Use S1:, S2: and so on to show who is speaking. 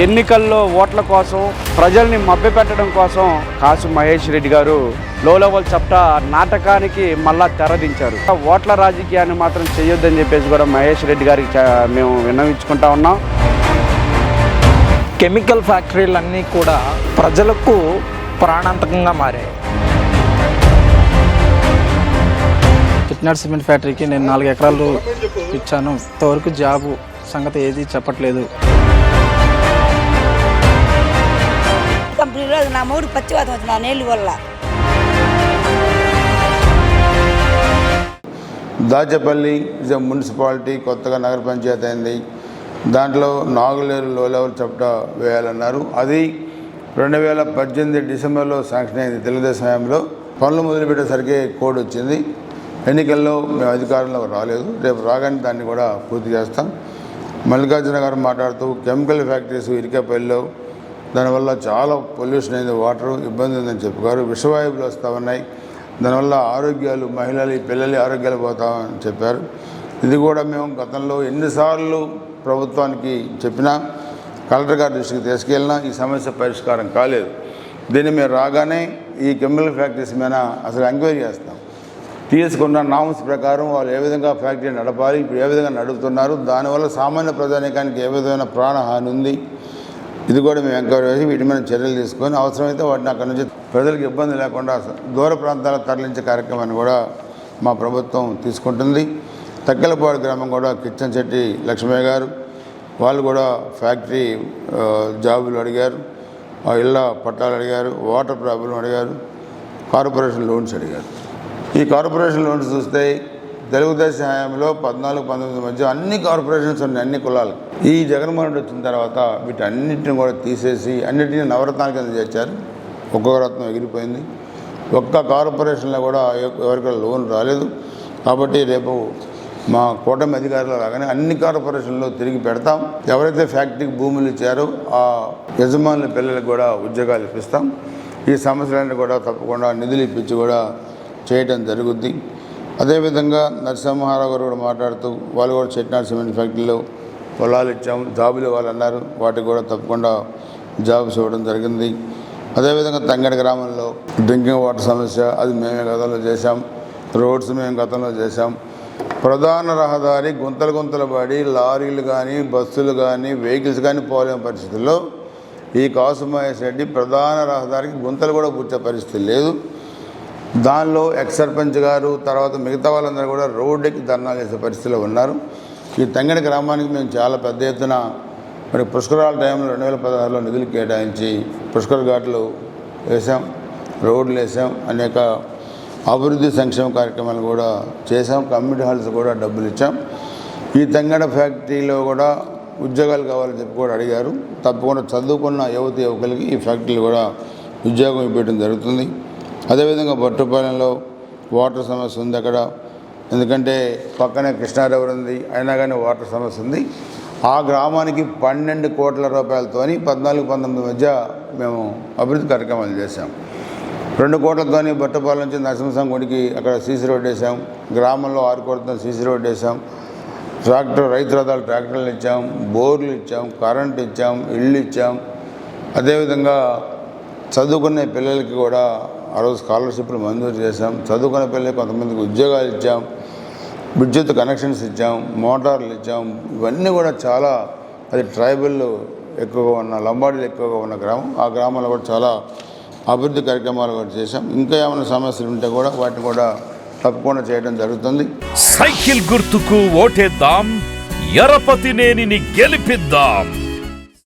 S1: ఎన్నికల్లో ఓట్ల కోసం ప్రజల్ని మభ్యపెట్టడం కోసం కాసు మహేష్ రెడ్డి గారు లో లెవెల్ చప్ట నాటకానికి మళ్ళా తెరదించారు ఓట్ల రాజకీయాన్ని మాత్రం చేయొద్దని చెప్పేసి కూడా మహేష్ రెడ్డి గారికి మేము విన్నవించుకుంటా ఉన్నాం.
S2: కెమికల్ ఫ్యాక్టరీలన్నీ కూడా ప్రజలకు ప్రాణాంతకంగా మారాయి.
S3: కిట్నాడ్ సిమెంట్ ఫ్యాక్టరీకి నేను నాలుగు ఎకరాలు ఇచ్చాను. ఇంతవరకు జాబు సంగతి ఏది చెప్పట్లేదు.
S4: కంపెనీలో నా మూడు పచ్చివాతం వచ్చింది ఆ నీళ్ళు వల్ల.
S5: దాచపల్లి ఇస్ మున్సిపాలిటీ కొత్తగా నగర పంచాయతీ అయింది. దాంట్లో నాగులేరు లో లెవెల్ చప్ట వేయాలన్నారు. అది రెండు వేల పద్దెనిమిది డిసెంబర్లో శాంక్షన్ అయింది తెలుగుదేశం హయాంలో. పనులు మొదలుపెట్టేసరికి కోడ్ వచ్చింది. ఎన్నికల్లో మేము అధికారంలో రాలేదు. రేపు రాగానే దాన్ని కూడా పూర్తి చేస్తాం. మల్లికార్జున గారు మాట్లాడుతూ కెమికల్ ఫ్యాక్టరీస్ ఇరికేపల్లిలో దానివల్ల చాలా పొల్యూషన్ అయింది వాటర్ ఇబ్బంది ఉందని చెప్పారు విషవాయువులు వస్తూ ఉన్నాయి. దానివల్ల ఆరోగ్యాలు మహిళలు పిల్లలు ఆరోగ్యాలు పోతామని చెప్పారు. ఇది కూడా మేము గతంలో ఎన్నిసార్లు ప్రభుత్వానికి చెప్పినా కలెక్టర్ గారి దృష్టికి తీసుకెళ్ళినా ఈ సమస్య పరిష్కారం కాలేదు. దీన్ని మేము రాగానే ఈ కెమికల్ ఫ్యాక్టరీస్ మీద అసలు ఎంక్వైరీ చేస్తాం. తీసుకున్న నామ్స్ ప్రకారం వాళ్ళు ఏ విధంగా ఫ్యాక్టరీ నడపాలి ఇప్పుడు ఏ విధంగా నడుపుతున్నారు దానివల్ల సామాన్య ప్రజానికానికి ఏ విధమైన ప్రాణహాని ఉంది ఇది కూడా మేము ఎంక్వైరీ చేసి వీటి మీద చర్యలు తీసుకొని అవసరమైతే వాటిని అక్కడి నుంచి ప్రజలకు ఇబ్బంది లేకుండా దూర ప్రాంతాలకు తరలించే కార్యక్రమాన్ని కూడా మా ప్రభుత్వం తీసుకుంటుంది. తక్కెలపాడు గ్రామం కూడా కిచ్చన్ శెట్టి లక్ష్మయ్య గారు వాళ్ళు కూడా ఫ్యాక్టరీ జాబులు అడిగారు ఆ ఇళ్ళ పట్టాలు అడిగారు వాటర్ ప్రాబ్లం అడిగారు కార్పొరేషన్ లోన్స్ అడిగారు. ఈ కార్పొరేషన్ లోన్స్ చూస్తే తెలుగుదేశం హయాంలో పద్నాలుగు పంతొమ్మిది మధ్య అన్ని కార్పొరేషన్స్ ఉన్నాయి అన్ని కులాలు. ఈ జగన్మోహన్ రెడ్డి వచ్చిన తర్వాత వీటన్నిటిని కూడా తీసేసి అన్నిటిని నవరత్నాల కింద చేర్చారు? ఒక్కొక్క రత్నం ఎగిరిపోయింది. ఒక్క కార్పొరేషన్లో కూడా ఎవరికి లోన్ రాలేదు. కాబట్టి రేపు మా కూటమి అధికారులు రాగానే అన్ని కార్పొరేషన్లు తిరిగి పెడతాం. ఎవరైతే ఫ్యాక్టరీకి భూములు ఇచ్చారో ఆ యజమానుల పిల్లలకు కూడా ఉద్యోగాలు ఇప్పిస్తాం. ఈ సమస్యలన్నీ కూడా తప్పకుండా నిధులు ఇప్పించి కూడా చేయటం జరుగుద్ది. అదేవిధంగా నరసింహారావు గారు కూడా మాట్లాడుతూ వాళ్ళు కూడా చెట్నాడు సిమెంట్ ఫ్యాక్టరీలో పొలాలు ఇచ్చాం జాబులు వాళ్ళు అన్నారు. వాటికి కూడా తప్పకుండా జాబ్స్ ఇవ్వడం జరిగింది. అదేవిధంగా తంగడి గ్రామంలో డ్రింకింగ్ వాటర్ సమస్య అది మేమే గతంలో చేశాం. రోడ్స్ మేము గతంలో చేశాం. ప్రధాన రహదారి గుంతలు గుంతలు పడి లారీలు కానీ బస్సులు కానీ వెహికల్స్ కానీ పోలేని పరిస్థితుల్లో ఈ కాసుమాయ రెడ్డి ప్రధాన రహదారికి గుంతలు కూడా పుట్టే పరిస్థితి లేదు. దానిలో ఎక్స్ సర్పంచ్ గారు తర్వాత మిగతా వాళ్ళందరూ కూడా రోడ్డుకి ధర్నాలు చేసే పరిస్థితిలో ఉన్నారు. ఈ తంగడి గ్రామానికి మేము చాలా పెద్ద ఎత్తున మరి పుష్కరాల టైంలో రెండు వేల పదహారులో నిధులు కేటాయించి పుష్కర ఘాట్లు వేసాం రోడ్లు వేసాం అనేక అభివృద్ధి సంక్షేమ కార్యక్రమాలు కూడా చేసాం కమ్యూనిటీ హాల్స్ కూడా డబ్బులు ఇచ్చాం. ఈ తంగడ ఫ్యాక్టరీలో కూడా ఉద్యోగాలు కావాలని చెప్పి కూడా అడిగారు. తప్పకుండా చదువుకున్న యువతి యువకులకి ఈ ఫ్యాక్టరీలు కూడా ఉద్యోగం ఇవ్వడం జరుగుతుంది. అదేవిధంగా బట్టుపాలెంలో వాటర్ సమస్య ఉంది అక్కడ. ఎందుకంటే పక్కనే కృష్ణారెవర్ ఉంది అయినా కానీ వాటర్ సమస్య ఉంది. ఆ గ్రామానికి పన్నెండు కోట్ల రూపాయలతోని పద్నాలుగు పంతొమ్మిది మధ్య మేము అభివృద్ధి కార్యక్రమాలు చేశాం. రెండు కోట్లతోని బట్టపాలెం నుంచి నరసింహస్వామి గుడికి అక్కడ సీసీ రోడ్ వేసాం గ్రామంలో ఆరు కోట్లతో సీసీ రోడ్ వేసాం ట్రాక్టర్ రైతు రథాలు ట్రాక్టర్లు ఇచ్చాం బోర్లు ఇచ్చాం కరెంట్ ఇచ్చాం ఇళ్ళు ఇచ్చాం. అదేవిధంగా చదువుకునే పిల్లలకి కూడా ఆ రోజు స్కాలర్షిప్లు మంజూరు చేశాం. చదువుకున్న పిల్లలకి కొంతమందికి ఉద్యోగాలు ఇచ్చాం. విద్యుత్ కనెక్షన్స్ ఇచ్చాం. మోటార్లు ఇచ్చాం. ఇవన్నీ కూడా చాలా అది ట్రైబల్ ఎక్కువగా ఉన్న లంబాడీలు ఎక్కువగా ఉన్న గ్రామం. ఆ గ్రామంలో కూడా చాలా అభివృద్ధి కార్యక్రమాలు కూడా చేశాం. ఇంకా ఏమైనా సమస్యలు ఉంటే కూడా వాటిని కూడా తప్పకుండా చేయడం జరుగుతుంది.
S6: సైకిల్ గుర్తుకు ఓటేద్దాం. ఎరపతినేనిని గెలిపిద్దాం.